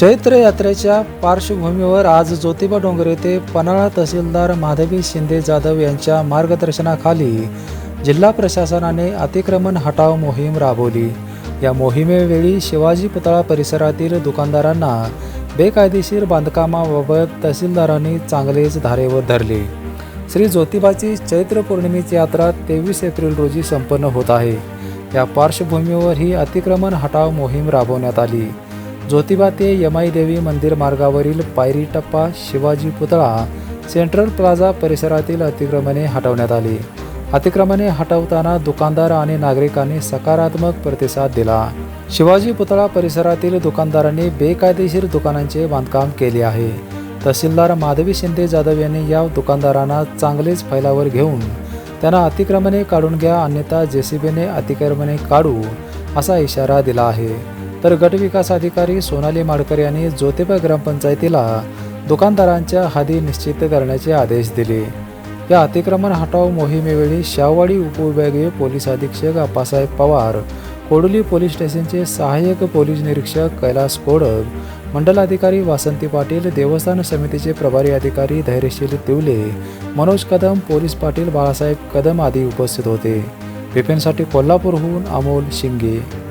चैत्र यात्रेच्या पार्श्वभूमीवर आज ज्योतिबा डोंगर येथे पन्हाळा तहसीलदार माधवी शिंदे जाधव यांच्या मार्गदर्शनाखाली जिल्हा प्रशासनाने अतिक्रमण हटाव मोहीम राबवली. या मोहिमेवेळी शिवाजी पुतळा परिसरातील दुकानदारांना बेकायदेशीर बांधकामाबाबत तहसीलदारांनी चांगलेच धारेवर धरले. श्री ज्योतिबाची चैत्र पौर्णिमेची यात्रा तेवीस एप्रिल रोजी संपन्न होत आहे. या पार्श्वभूमीवर ही अतिक्रमण हटाव मोहीम राबवण्यात आली. ज्योतिबा ते यमाई देवी मंदिर मार्गावरील पायरी टप्पा शिवाजी पुतळा सेंट्रल प्लाझा परिसरातील अतिक्रमणे हटवण्यात आली. अतिक्रमणे हटवताना दुकानदार आणि नागरिकांनी सकारात्मक प्रतिसाद दिला. शिवाजी पुतळा परिसरातील दुकानदारांनी बेकायदेशीर दुकानांचे बांधकाम केले आहे. तहसीलदार माधवी शिंदे जाधव यांनी या दुकानदारांना चांगलेच फैलावर घेऊन त्यांना अतिक्रमणे काढून घ्या अन्यथा जेसीबीने अतिक्रमणे काढू असा इशारा दिला आहे. तर गटविकास अधिकारी सोनाली माडकर यांनी ज्योतिबा ग्रामपंचायतीला दुकानदारांच्या हदी निश्चित करण्याचे आदेश दिले. या अतिक्रमण हटाव मोहिमेवेळी शाहवाडी उपविभागीय पोलीस अधीक्षक अप्पासाहेब पवार कोडोली पोलीस स्टेशनचे सहाय्यक पोलीस निरीक्षक कैलास कोडक मंडलाधिकारी वासंती पाटील देवस्थान समितीचे प्रभारी अधिकारी धैर्यशील तिवले मनोज कदम पोलीस पाटील बाळासाहेब कदम आदी उपस्थित होते. बिपिनसाठी कोल्हापूरहून अमोल शिंगे.